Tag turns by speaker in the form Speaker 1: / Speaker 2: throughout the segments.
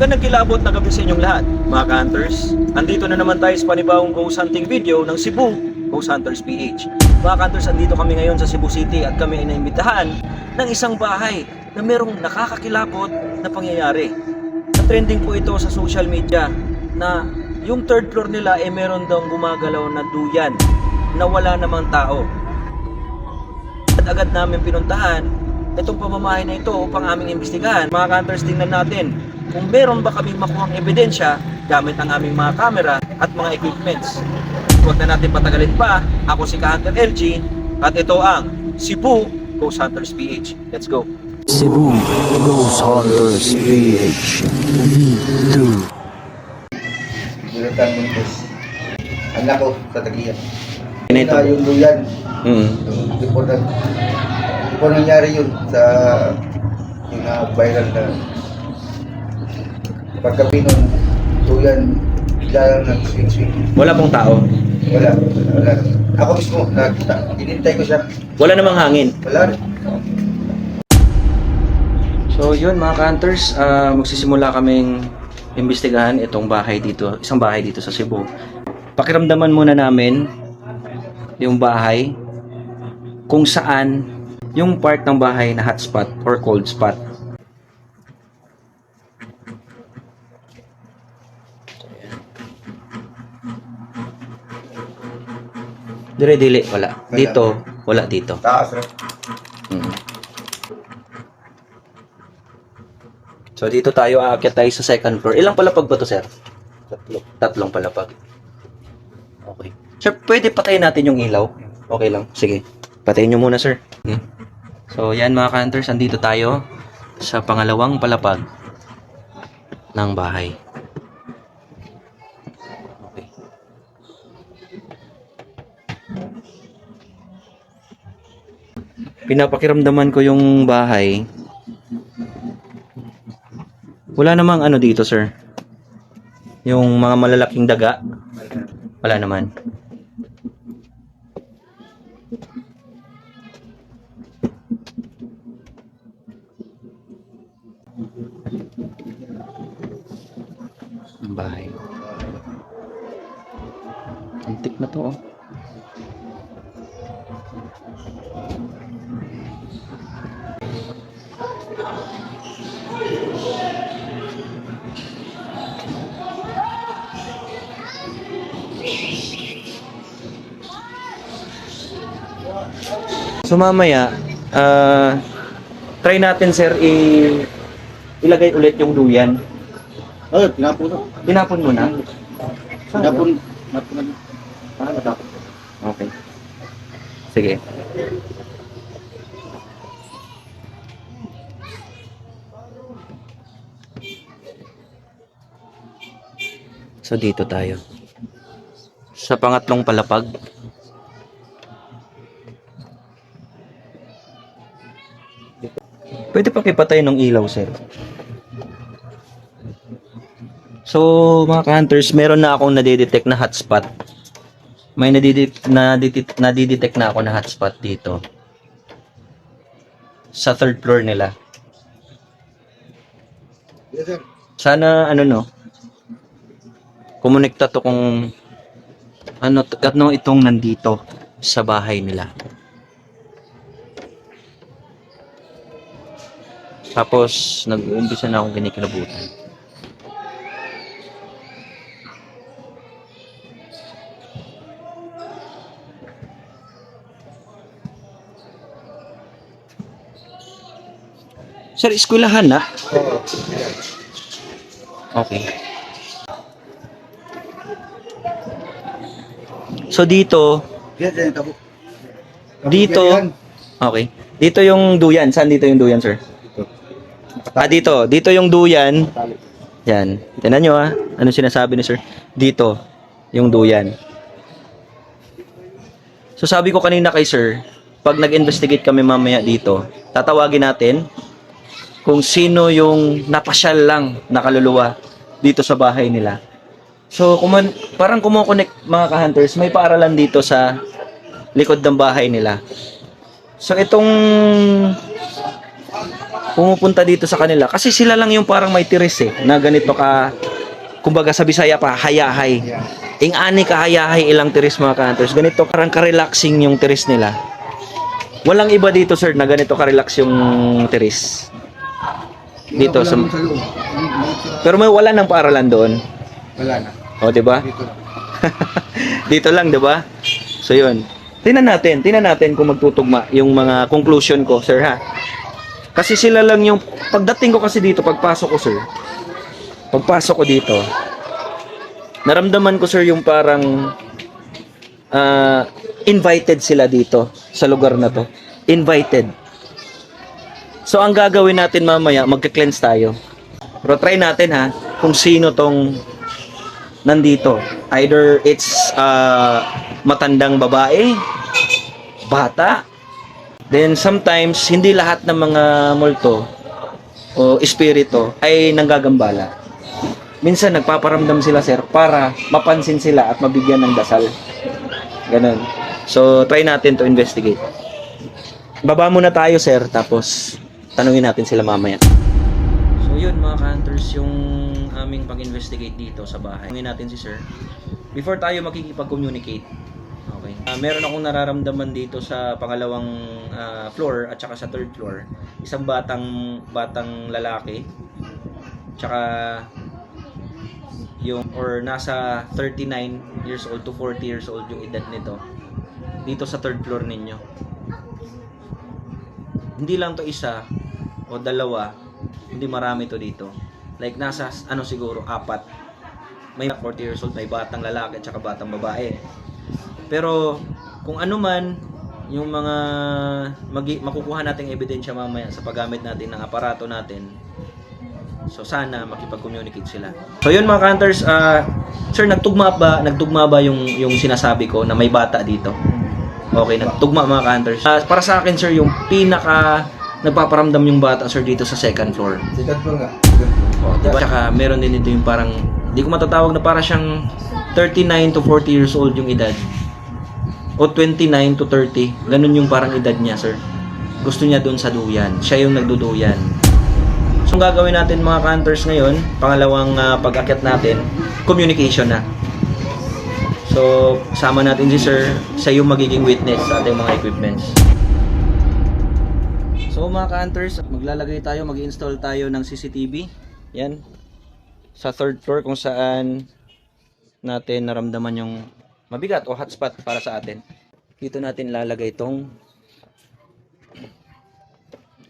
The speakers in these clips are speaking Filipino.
Speaker 1: Magandang kilabot na gabi sa inyong lahat, mga hunters. Andito na naman tayo sa panibawang ghost hunting video ng Cebu Ghost Hunters PH. Mga hunters, andito kami ngayon sa Cebu City at kami ay naimbitahan ng isang bahay na merong nakakakilabot na pangyayari. Sa trending po ito sa social media na yung third floor nila ay meron daw gumagalaw na duyan na wala namang tao. Agad namin pinuntahan itong pamamahay na ito upang aming imbestigahan. Mga hunters, tingnan natin kung meron ba kaming makuhang ebidensya gamit ang aming mga camera at mga equipments. Huwag na natin patagalin pa. Ako si Ka-Hunter LG at ito ang Cebu Ghost Hunters PH. Let's go!
Speaker 2: Cebu Ghost Hunters PH V2
Speaker 3: Jonathan Montes. Anak ko sa Tagiya.
Speaker 1: Ito.
Speaker 3: Yung duyan.
Speaker 1: Mm.
Speaker 3: Before na, before nangyari yun sa yung na viral na pagkapi nung duyan bigla lang nag-swing-swing.
Speaker 1: Wala pong tao.
Speaker 3: Wala, wala. Ako mismo, nakita, inintay ko siya.
Speaker 1: Wala namang hangin.
Speaker 3: Wala rin.
Speaker 1: So yun mga hunters, ah, magsisimula kaming imbestigahan itong bahay dito, isang bahay dito sa Cebu. Pakiramdaman muna namin yung bahay kung saan yung part ng bahay na hotspot or cold spot. Dire dili wala. Dito wala dito.
Speaker 3: Taas rin.
Speaker 1: Mm. So dito tayo aakyat tayo sa second floor. Ilang palapag ba to, sir?
Speaker 3: Tatlo.
Speaker 1: Tatlong palapag. Okay. Sir, pwede patayin natin yung ilaw? Okay lang. Sige. Patayin nyo muna, sir. Okay. So, yan mga hunters, andito tayo sa pangalawang palapag ng bahay. Pinapakiramdaman ko yung bahay. Wala namang ano dito, sir. Yung mga malalaking daga. Wala naman. Bahay. Antik na to, oh. So mamaya, ah, try natin sir i ilagay ulit yung duyan.
Speaker 3: Oh, tinapon ko.
Speaker 1: Tinapon mo na?
Speaker 3: Tinapon. Tinapon na. Ah, natapon.
Speaker 1: Okay. Sige. So dito tayo. Sa pangatlong palapag. Pwede pa kipatay ng ilaw, sir. So, mga ka-hunters, meron na akong nadidetect na hotspot. May nadidetect, nadidetect, nadidetect na ako na hotspot dito. Sa third floor nila. Sana, ano no, kumonekta to kung ano, ano itong nandito sa bahay nila. Tapos, nag-uumpisa na akong kinikilabutan. Sir, eskwelahan na? Okay. So dito. Dito. okay. Dito yung duyan. Saan dito yung duyan, sir? Ah, dito. Dito yung duyan. Yan. Tingnan nyo ah. Ano sinasabi ni sir? Dito. Yung duyan. So sabi ko kanina kay sir, pag nag-investigate kami mamaya dito, tatawagin natin kung sino yung napasyal lang na kaluluwa dito sa bahay nila. So, kuman, parang kumukonek mga ka-hunters, may paaralan dito sa likod ng bahay nila. So, itong pumupunta dito sa kanila kasi sila lang yung parang may tiris eh na ganito ka kumbaga sa Bisaya pa hayahay.
Speaker 3: Yeah.
Speaker 1: Ing ani ka hayahay ilang tiris mga ka-hunters. Ganito parang ka-relaxing yung tiris nila. Walang iba dito sir na ganito ka-relax yung tiris. Dito sa Pero may wala nang paaralan doon.
Speaker 3: Wala na.
Speaker 1: O, di ba?
Speaker 3: Dito.
Speaker 1: Dito lang, di ba? So, yun. Tingnan natin, tingnan natin kung magtutugma yung mga conclusion ko, sir, ha? Kasi sila lang yung, pagdating ko kasi dito, pagpasok ko, sir, pagpasok ko dito, naramdaman ko, sir, yung parang, ah, invited sila dito, sa lugar na to. Invited. So, ang gagawin natin mamaya, magka-cleanse tayo. Pero try natin, ha, kung sino tong nandito. Either it's uh, matandang babae, bata, then sometimes hindi lahat ng mga multo o espiritu ay nanggagambala. Minsan nagpaparamdam sila sir para mapansin sila at mabigyan ng dasal. Ganun. So try natin to investigate. Baba muna tayo sir tapos tanungin natin sila mamaya. So yun mga hunters yung aming pag-investigate dito sa bahay. Tanungin natin si sir. Before tayo makikipag-communicate, okay. Ah, meron akong nararamdaman dito sa pangalawang ah, floor at saka sa third floor. Isang batang batang lalaki. Tsaka yung or nasa 39 years old to 40 years old yung edad nito dito sa third floor ninyo hindi lang to isa o dalawa hindi marami to dito like nasa ano siguro apat may 40 years old may batang lalaki at saka batang babae pero kung ano man yung mga magi, makukuha nating ebidensya mamaya sa paggamit natin ng aparato natin So sana makipag-communicate sila. So yun mga hunters, ah sir nagtugma ba nagtugma ba yung yung sinasabi ko na may bata dito? Okay, nagtugma mga hunters. Ah, para sa akin sir, yung pinaka nagpaparamdam yung bata sir dito sa second floor.
Speaker 3: Nga. Second floor.
Speaker 1: Oh, diba? Tsaka meron din dito yung parang hindi ko matatawag na para siyang 39 to 40 years old yung edad. O 29 to 30. Ganun yung parang edad niya, sir. Gusto niya doon sa duyan. Siya yung nagduduyan. So, ang gagawin natin mga hunters ngayon, pangalawang ah, pag-akyat natin, communication na. So, sama natin si sir, siya yung magiging witness sa ating mga equipments. So mga ka-hunters, maglalagay tayo, mag-install tayo ng CCTV. Yan. Sa third floor kung saan natin naramdaman yung mabigat o hotspot para sa atin. Dito natin lalagay itong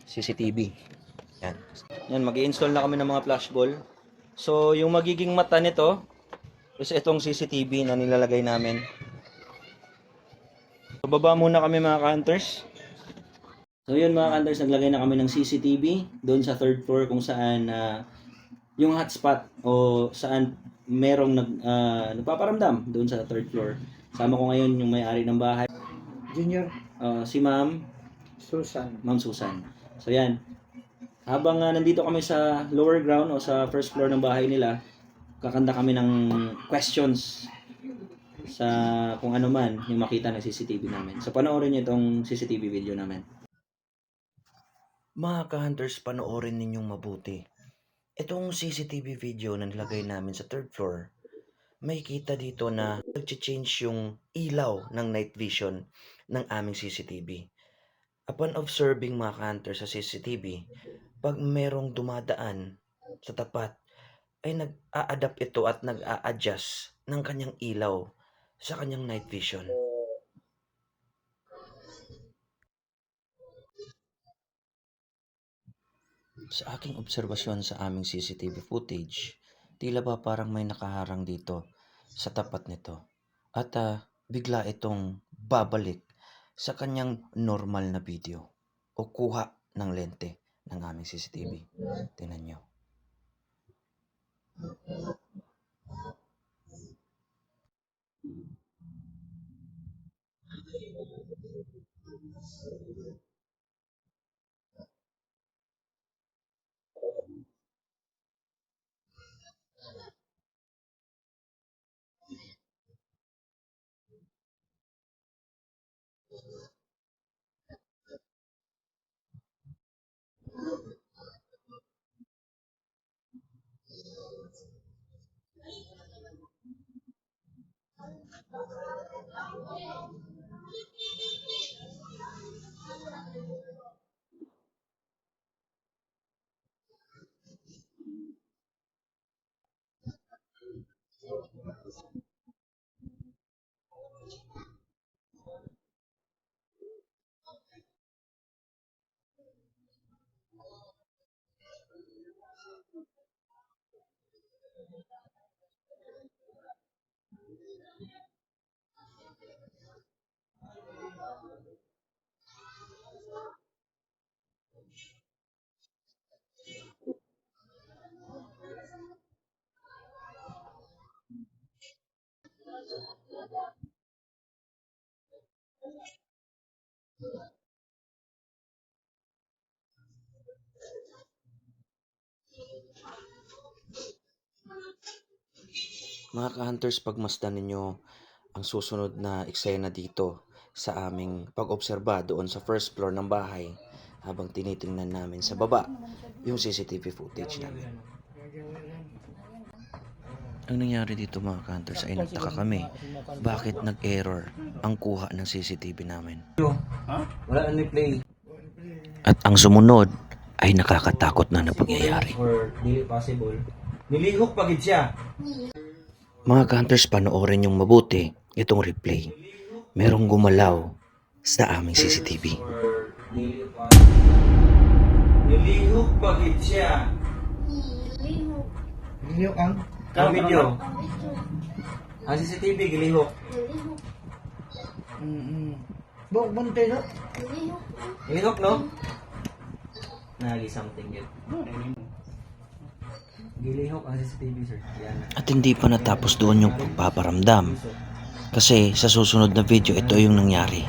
Speaker 1: CCTV. Yan. Yan, mag-install na kami ng mga flashball. So, yung magiging mata nito is itong CCTV na nilalagay namin. So, baba muna kami mga ka-hunters. So yun mga hunters, naglagay na kami ng CCTV doon sa third floor kung saan ah, yung hotspot o saan merong nag, ah, nagpaparamdam doon sa third floor. Sama ko ngayon yung may-ari ng bahay,
Speaker 3: Junior
Speaker 1: ah, si Ma'am,
Speaker 3: Susan.
Speaker 1: Ma'am Susan. So yan. Habang ah, nandito kami sa lower ground o sa first floor ng bahay nila, kakanda kami ng questions sa kung ano man yung makita ng CCTV namin. So panoorin niyo itong CCTV video namin. Mga ka-hunters, panoorin ninyong mabuti. Itong CCTV video na nilagay namin sa third floor, may kita dito na nag-change yung ilaw ng night vision ng aming CCTV. Upon observing mga ka-hunters sa CCTV, pag merong dumadaan sa tapat, ay nag-a-adapt ito at nag-a-adjust ng kanyang ilaw sa kanyang night vision. Sa aking obserbasyon sa aming CCTV footage, tila ba parang may nakaharang dito sa tapat nito. At uh, bigla itong babalik sa kanyang normal na video o kuha ng lente ng aming CCTV. Tingnan nyo. Thank you.
Speaker 4: Mga ka-hunters, pagmasdan ninyo ang susunod na eksena dito sa aming pag-obserba doon sa first floor ng bahay habang tinitingnan namin sa baba yung CCTV footage namin. Ang nangyari dito mga ka-hunters ay nagtaka kami bakit nag-error ang kuha ng CCTV namin.
Speaker 1: Wala na play
Speaker 4: At ang sumunod ay nakakatakot na na pangyayari.
Speaker 1: Nilihok pagid siya.
Speaker 4: Mga ka-hunters, panoorin yung mabuti itong replay. Merong gumalaw sa aming CCTV.
Speaker 1: Nilihok pagid siya.
Speaker 3: Hindi ang
Speaker 1: Ang video. Ang CCTV gilihok.
Speaker 3: Mm-mm. Bok bunte no?
Speaker 1: Gilihok no? Nagi something yun. Gilihok ang CCTV sir. Yan.
Speaker 4: At hindi pa natapos doon yung pagpaparamdam. Kasi sa susunod na video, ito yung nangyari.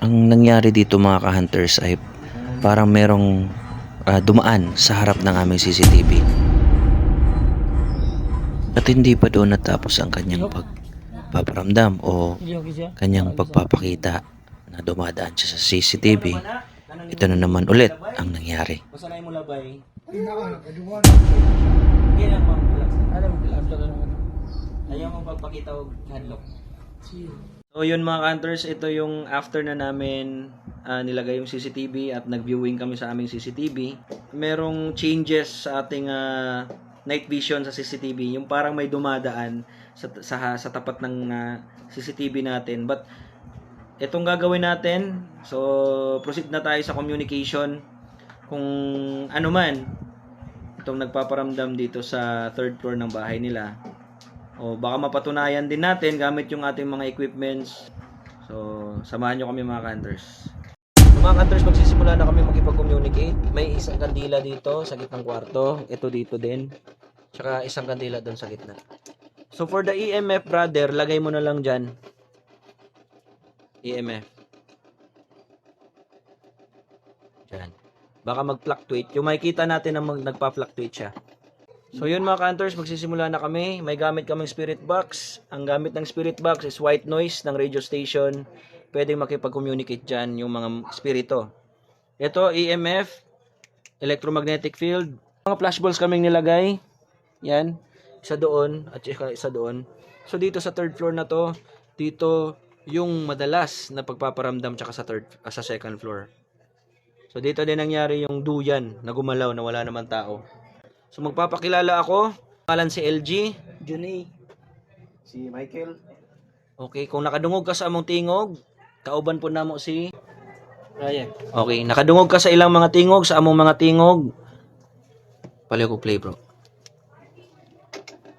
Speaker 4: Ang nangyari dito mga ka-hunters ay parang merong ah, dumaan sa harap ng aming CCTV. At hindi pa doon natapos ang kanyang pagpaparamdam o kanyang pagpapakita na dumadaan siya sa CCTV. Ito na naman ulit ang nangyari.
Speaker 1: Na mo labay. Hindi lang mo relax. Ayaw mo pagpakita og hadlock. So yun mga hunters, ito yung after na namin ah, nilagay yung CCTV at nag-viewing kami sa aming CCTV. Merong changes sa ating ah, night vision sa CCTV, yung parang may dumadaan sa sa, sa tapat ng ah, CCTV natin. But itong gagawin natin, so proceed na tayo sa communication kung ano man itong nagpaparamdam dito sa third floor ng bahay nila. O baka mapatunayan din natin gamit yung ating mga equipments. So, samahan nyo kami mga hunters. So, mga hunters, magsisimula na kami makipag-communicate. May isang kandila dito sa gitnang kwarto. Ito dito din. Tsaka isang kandila doon sa gitna. So, for the EMF, brother, lagay mo na lang dyan. EMF. Dyan. Baka mag-fluctuate. Yung makikita natin na mag- nagpa-fluctuate siya. So yun mga hunters, magsisimula na kami. May gamit kaming spirit box. Ang gamit ng spirit box is white noise ng radio station. Pwedeng makipag-communicate dyan yung mga spirito. Ito, EMF, electromagnetic field. Mga flashballs kaming nilagay. Yan. Isa doon at isa doon. So dito sa third floor na to, dito yung madalas na pagpaparamdam tsaka sa third ah, sa second floor. So dito din nangyari yung duyan na gumalaw na wala naman tao. So magpapakilala ako. Pangalan si LG.
Speaker 3: Johnny. Si Michael.
Speaker 1: Okay, kung nakadungog ka sa among tingog, kauban po namo si Ryan. Okay, nakadungog ka sa ilang mga tingog, sa among mga tingog. Pali ko play, bro.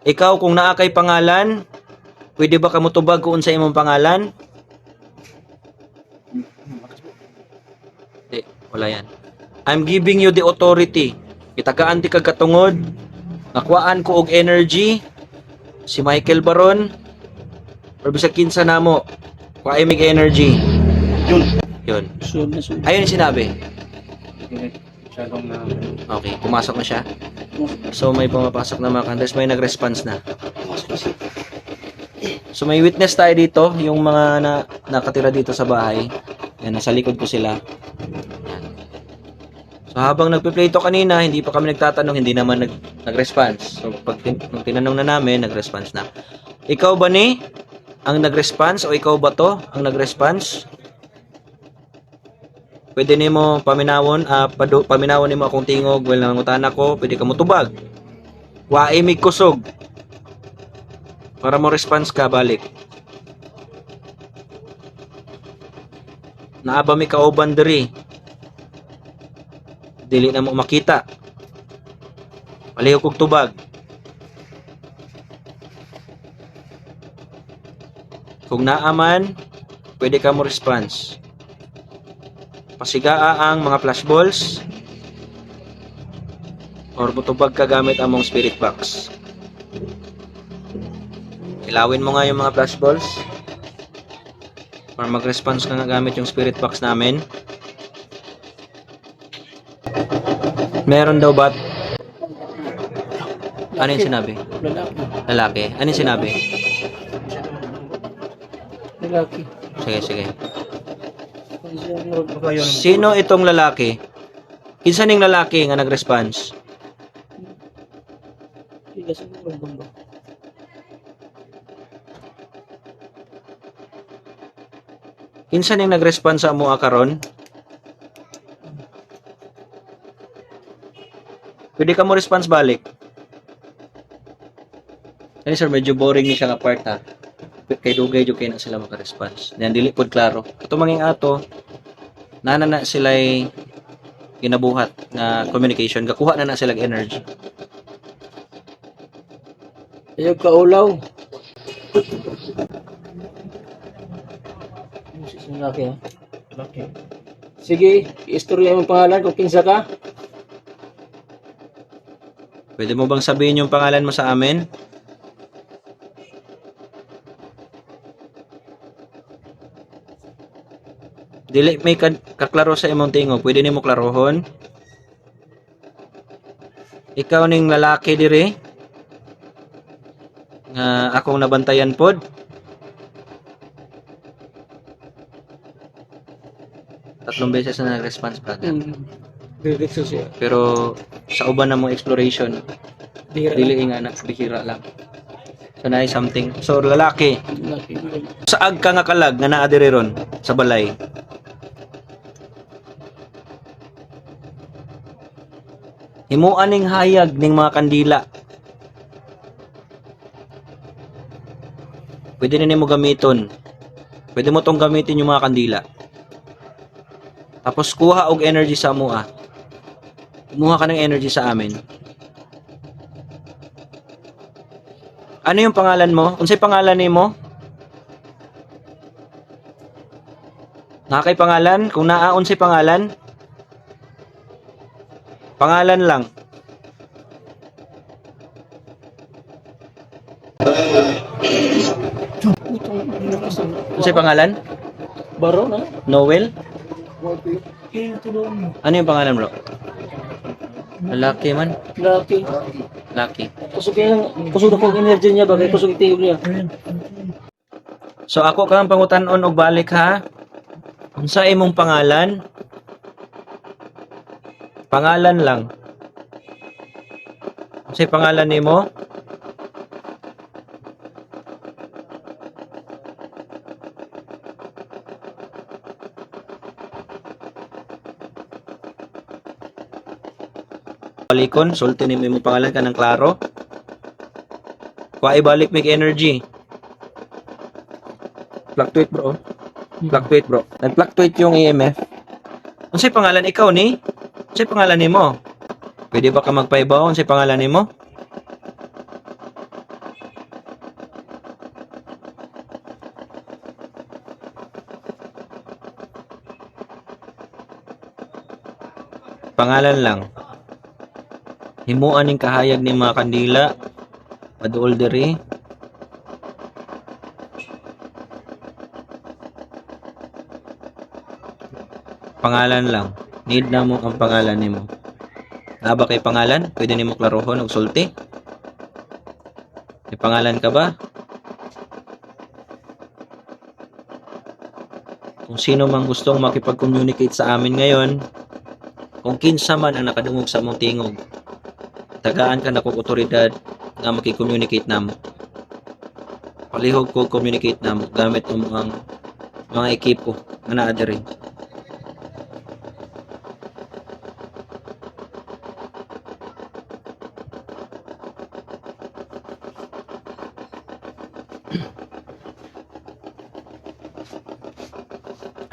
Speaker 1: Ikaw, kung naa kay pangalan, pwede ba ka mutubag kung sa imong pangalan? Di, wala yan. I'm giving you the authority. Itagaan ti kag katungod. Nakuhaan ko og energy. Si Michael Baron. Or bisag kinsa namo. Kuha mig energy. Yun. Yun. Ayun yung sinabi. Okay, pumasok na siya. So may pumapasok na mga kanders, may nag-response na. So may witness tayo dito, yung mga na, nakatira dito sa bahay. Yan, nasa likod ko sila. So habang nagpe-play to kanina, hindi pa kami nagtatanong, hindi naman nag nag-response. So pag tin- tinanong na namin, nag-response na. Ikaw ba ni ang nag-response o ikaw ba to ang nag-response? Pwede nimo paminawon, ah padu, paminawon nimo akong tingog, well nangutan ako, pwede ka mo tubag. Wae mig kusog. Para mo response ka balik. Naaba mi kauban diri. Dili na mo makita. Palihog kog tubag. Kung naaman, pwede ka mo response. Pasigaa ang mga flashballs or butubag ka gamit among spirit box. Ilawin mo nga yung mga flashballs or mag-response ka nga gamit yung spirit box namin. Meron daw ba ano yung sinabi?
Speaker 5: Lalaki.
Speaker 1: Lalaki. Ano yung sinabi?
Speaker 5: Lalaki.
Speaker 1: Sige, sige. Sino itong lalaki? Kinsa ning lalaki nga nag-response? Kinsa ning nag-response sa amo karon? Pwede ka mo response balik. Ay sir, medyo boring ni siya nga part ha. Kay dugay jud kay na sila maka-response. Diyan dili pod klaro. Kato manging ato, nana na sila'y ginabuhat na communication. Gakuha na na sila energy.
Speaker 5: Ayaw ka ulaw. Ha. Lalaki. Sige, istorya mo pangalan kung kinsa ka.
Speaker 1: Pwede mo bang sabihin yung pangalan mo sa amin? Dili may kaklaro sa imong tingog, pwede nimo klarohon. Ikaw ning lalaki diri nga akong nabantayan pod. Tatlong beses na nag-response pa.
Speaker 5: Siya.
Speaker 1: Pero sa uban na mong exploration,
Speaker 5: Dira.
Speaker 1: dili nga na bihira lang. So na something. So lalaki,
Speaker 5: Lalaki.
Speaker 1: saag ka nga kalag nga naa diri ron sa balay. Himuan ning hayag ning mga kandila. Pwede na nimo gamiton. Pwede mo tong gamitin yung mga kandila. Tapos kuha og energy sa mua. Kumuha ka ng energy sa amin. Ano yung pangalan mo? Unsay pangalan nimo? Nakakay pangalan? Kung naa unsay pangalan? Pangalan lang. Unsay pangalan?
Speaker 5: Baro na.
Speaker 1: Noel? Ano yung pangalan bro? Lalaki man.
Speaker 5: Lalaki.
Speaker 1: Lucky.
Speaker 5: Kusog yung, kusog ang energy niya bagay kusog itiyog niya.
Speaker 1: So ako kang pangutan-on og balik ha. Unsa imong pangalan? Pangalan lang. Unsay pangalan nimo? Balikon, sulti ni imong pangalan ka ng klaro. Kuha ibalik mig energy. Fluctuate bro. Fluctuate bro. Nag-fluctuate yung EMF. Unsay pangalan ikaw ni? Unsay pangalan nimo? Pwede ba ka magpaibaw unsay pangalan nimo? Pangalan lang. Himuan ning kahayag ni mga kandila. Paduol diri. Pangalan lang. Need na mo ang pangalan nimo. Naa ba kay pangalan? Pwede nimo klarohon og sulti? May pangalan ka ba? Kung sino mang gustong makipag-communicate sa amin ngayon, kung kinsa man ang nakadungog sa among tingog, tagaan ka na kong otoridad nga makikommunicate namo. Palihog ko communicate namo gamit ang mga mga ekipo nga naa diri.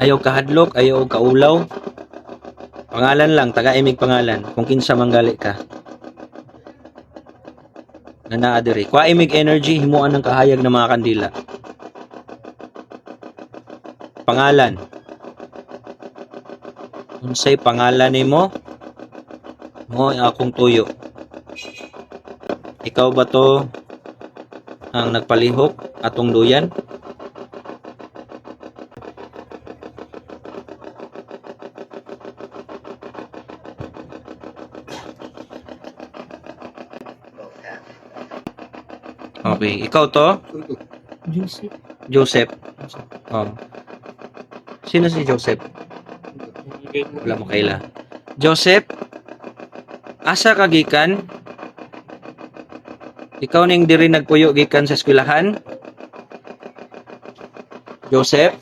Speaker 1: Ayaw kahadlok, ayaw kaulaw. Pangalan lang, taga-imig pangalan. Kung kinsa manggali ka. Nga naa diri. Kuha imig energy himuan ng kahayag ng mga kandila. Pangalan. Unsay pangalan nimo? Mo ang akong tuyo. Ikaw ba to ang nagpalihok atong duyan? Okay, ikaw to?
Speaker 5: Joseph.
Speaker 1: Joseph. Oh. Sino si Joseph? Wala mo kaila. Joseph, asa ka gikan? Ikaw ning diri nagpuyo gikan sa eskwelahan? Joseph?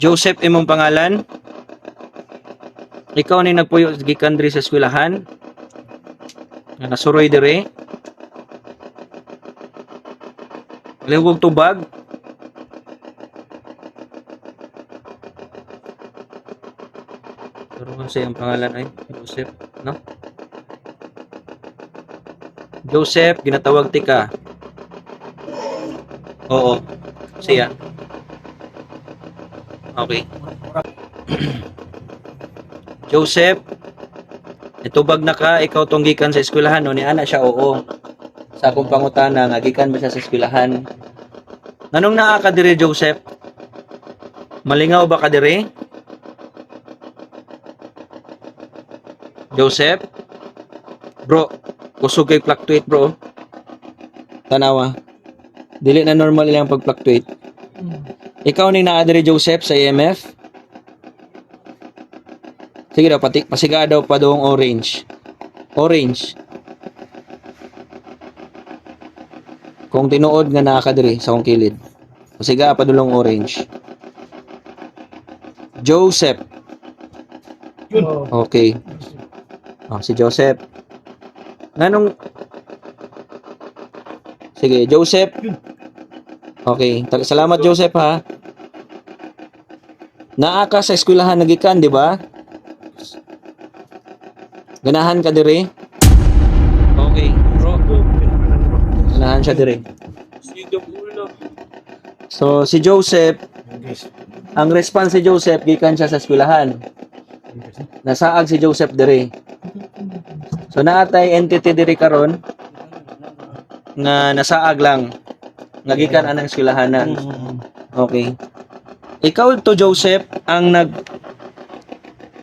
Speaker 1: Joseph imong pangalan? Ikaw ning nagpuyo gikan diri sa eskwelahan? Nga nasuroy diri? Liwag tubag? Pero kung siya ang pangalan ay Joseph, no? Joseph, ginatawag ti ka. Oo. Siya. Okay. Joseph, itubag na ka, ikaw tong gikan sa eskwelahan, no? Ni ana siya, oo. Sa akong pangutana, nga gikan ba siya sa eskwelahan? Nanong naa ka dire, Joseph? Malingaw ba ka dire? Joseph? Bro, kusog kay fluctuate, bro. Tanawa. Dili na normal ilang pag-fluctuate. Ikaw ni naa dire, Joseph, sa EMF? Sige daw, pati, pasiga daw pa doong orange. Orange. Kung tinuod nga naa ka diri sa akong kilid. Pasiga pa dulong orange. Joseph. Okay. Oh, si Joseph. Nganong Sige, Joseph. Okay, salamat Joseph ha. Naa sa eskwelahan nagikan, di ba? Ganahan ka diri? Okay. Ganahan siya diri. So si Joseph, ang response si Joseph gikan siya sa eskwelahan. Nasaag si Joseph diri. So naatay entity diri karon nga nasaag lang nga gikan anang eskwelahanan. Okay. Ikaw to Joseph ang nag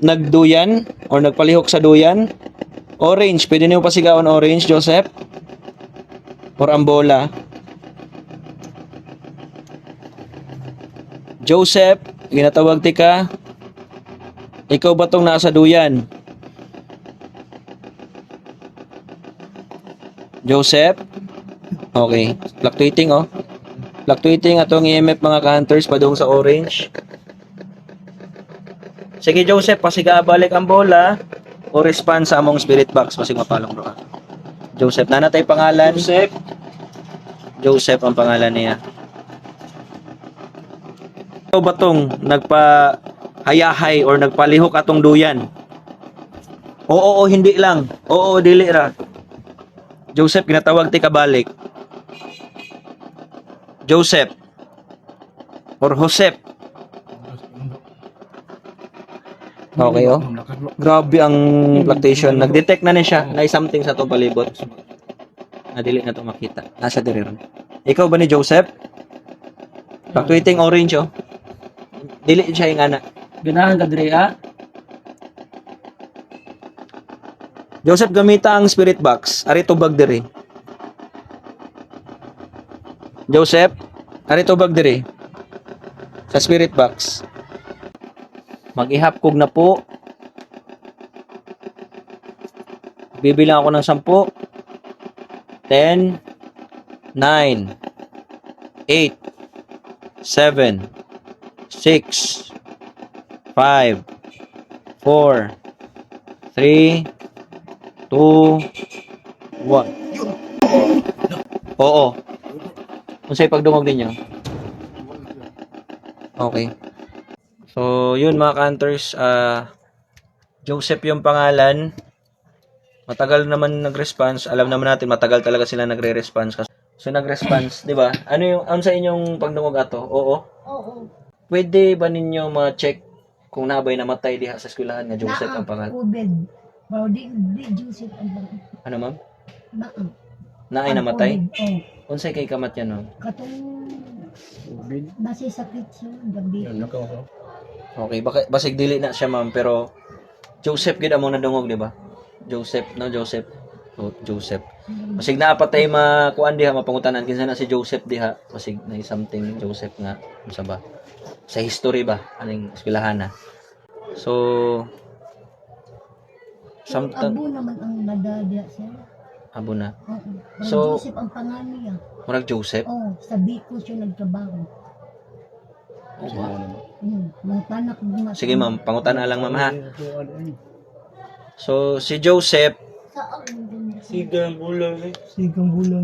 Speaker 1: nagduyan or nagpalihok sa duyan. Orange, pwede niyo pasigawan orange, Joseph? Or ambola? Joseph, ginatawag ti ka. Ikaw ba tong nasa duyan? Joseph? Okay. Fluctuating oh. Fluctuating atong EMF mga ka-hunters padung sa orange. Sige Joseph, pasiga balik ang bola o respond sa among spirit box pasig mapalong bro. ka. Joseph, nanatay pangalan? Joseph. Joseph ang pangalan niya. Ikaw ba tong nagpa hayahay or nagpalihok atong duyan? Oo, oo, hindi lang. Oo, dili ra. Joseph, ginatawag ti kabalik. Joseph. Or Joseph. Okay, oh. Grabe ang fluctuation. Nag-detect na ni siya na something sa to palibot. Nadili na to makita. Nasa diri ron. Ikaw ba ni Joseph? Fluctuating orange, oh. Dili siya yung ana.
Speaker 5: Ganahan ka dire ha?
Speaker 1: Joseph, gamita ang spirit box. Ari tubag diri. Joseph, ari tubag diri. Sa spirit box. Mag-ihap kog na po. Bibilang ako ng 10. 10, 9, 8, 7, 6, 5, 4, 3, 2, 1. Oo. Kung sa'yo pagdungog ninyo. Okay. So, yun mga kanters, ah Joseph yung pangalan. Matagal naman nag-response. Alam naman natin, matagal talaga sila nagre-response. Kasi- So, nag-response, di ba? Ano yung, ano sa inyong pagdungog ato? Oo.
Speaker 6: Oo.
Speaker 1: Pwede ba ninyo ma-check kung nabay namatay diha sa eskwelahan nga Joseph ang pangalan?
Speaker 6: COVID. Pero di, di Joseph ang pangalan.
Speaker 1: Ano ma'am?
Speaker 6: Naa.
Speaker 1: Na ay namatay?
Speaker 6: Oo.
Speaker 1: Unsay kay kamat yan, no?
Speaker 6: Katong nasi sakit siya gabi.
Speaker 1: Okay, baka, basig dili na siya ma'am, pero Joseph gid amo nadungog, di ba? Joseph, no Joseph. Oh, Joseph. Basig na patay makuan diha mapangutanan kinsa na si Joseph diha. Basig na something Joseph nga unsa ba? Sa history ba aning eskwelahan na. So
Speaker 6: So,
Speaker 1: something
Speaker 6: abo naman ang nadadya siya.
Speaker 1: abo na.
Speaker 6: Oo.
Speaker 1: So-
Speaker 6: Joseph ang pangalan niya.
Speaker 1: Murag Joseph.
Speaker 6: Oo. Sa Bicol siya nagtrabaho.
Speaker 1: Oh?
Speaker 6: Hmm. Tanak mga
Speaker 1: Sige ma'am, pangutan na lang ma'am ha. So si Joseph
Speaker 6: Sigang bulang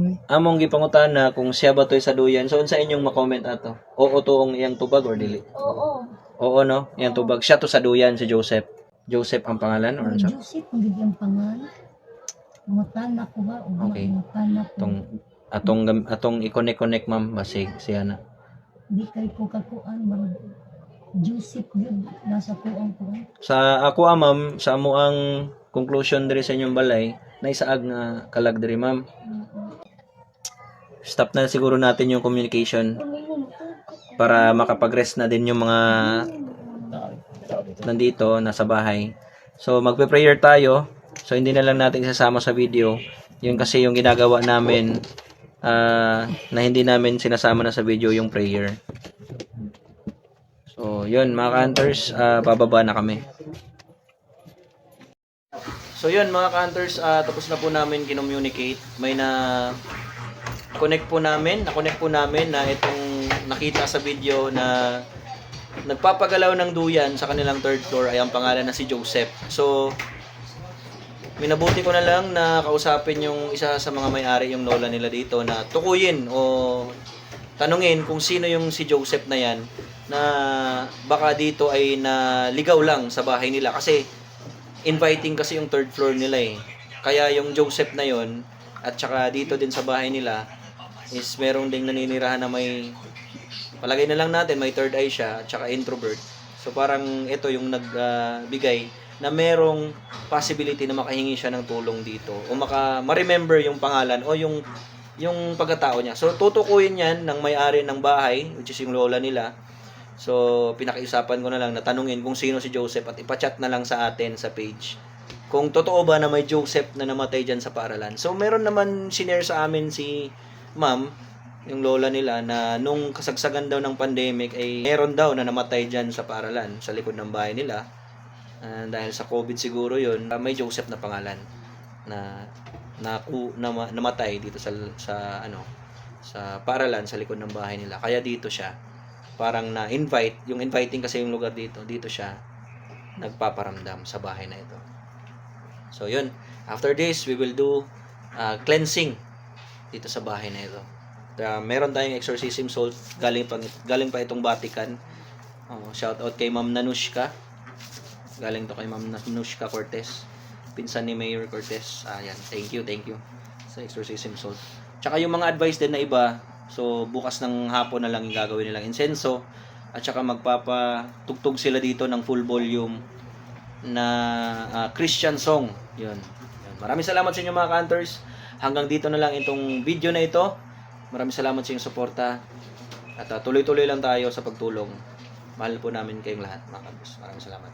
Speaker 6: eh.
Speaker 1: among gipangutan na kung siya ba to'y sa duyan. So unsa inyong ma-comment ato? Oo tuong iyang tubag or dili?
Speaker 6: Oo.
Speaker 1: Oo no, iyang tubag. Siya to sa duyan si Joseph. Joseph ang pangalan or unsa?
Speaker 6: Joseph ang gigyan pangalan. Mga tanak ko ba?
Speaker 1: Okay.
Speaker 6: Mga tanak ko.
Speaker 1: Atong atong gam- atong i-connect-connect ma'am basig siya na.
Speaker 6: Di kay ko kakuan. Mga Joseph yun. Nasa kuang kuan.
Speaker 1: Sa ako ah, ma'am, sa amo ang conclusion diri sa inyong balay, na isaag nga kalag diri ma'am. Stop na siguro natin yung communication para makapag-rest na din yung mga nandito, nasa bahay. So, magpe-prayer tayo. So, hindi na lang natin isasama sa video. Yun kasi yung ginagawa namin ah, na hindi namin sinasama na sa video yung prayer. So, yun mga kanters, ah, bababa na kami. So yun mga kanters, ah, tapos na po namin kinommunicate. May na connect po namin, na-connect po namin na itong nakita sa video na nagpapagalaw ng duyan sa kanilang third floor ay ang pangalan na si Joseph. So, minabuti ko na lang na kausapin yung isa sa mga may-ari, yung lola nila dito, na tukuyin o tanungin kung sino yung si Joseph na yan na baka dito ay naligaw lang sa bahay nila kasi inviting kasi yung third floor nila eh. Kaya yung Joseph na yon at saka dito din sa bahay nila is merong ding naninirahan na may palagay na lang natin may third eye siya at saka introvert. So parang ito yung nagbigay na merong possibility na makahingi siya ng tulong dito o maka ma-remember yung pangalan o yung yung pagkatao niya. So tutukuyin yan ng may-ari ng bahay which is yung lola nila. So, pinakiusapan ko na lang na tanungin kung sino si Joseph at ipachat na lang sa atin sa page. Kung totoo ba na may Joseph na namatay dyan sa paaralan. So, meron naman sinare sa amin si ma'am, yung lola nila, na nung kasagsagan daw ng pandemic ay meron daw na namatay dyan sa paaralan, sa likod ng bahay nila. Ah, dahil sa COVID siguro yun, ah, may Joseph na pangalan na na, na namatay dito sa sa ano sa paaralan sa likod ng bahay nila. Kaya dito siya parang na-invite, yung inviting kasi yung lugar dito, dito siya nagpaparamdam sa bahay na ito. So, yun. After this, we will do uh, cleansing dito sa bahay na ito. Uh, meron tayong exorcism salt galing pa, galing pa itong Vatican. Oh, shout out kay Ma'am Nanushka. Galing to kay Ma'am Nanushka Cortez. Pinsan ni Mayor Cortez. Ayan, thank you, thank you sa exorcism salt. Tsaka yung mga advice din na iba, So, bukas ng hapon na lang yung gagawin nilang insenso. At saka magpapatugtog sila dito ng full volume na ah, Christian song. Yun. Yun. Maraming salamat sa inyo mga kanters. Hanggang dito na lang itong video na ito. Maraming salamat sa inyong suporta. At ah, tuloy-tuloy lang tayo sa pagtulong. Mahal po namin kayong lahat mga kanters. Maraming salamat.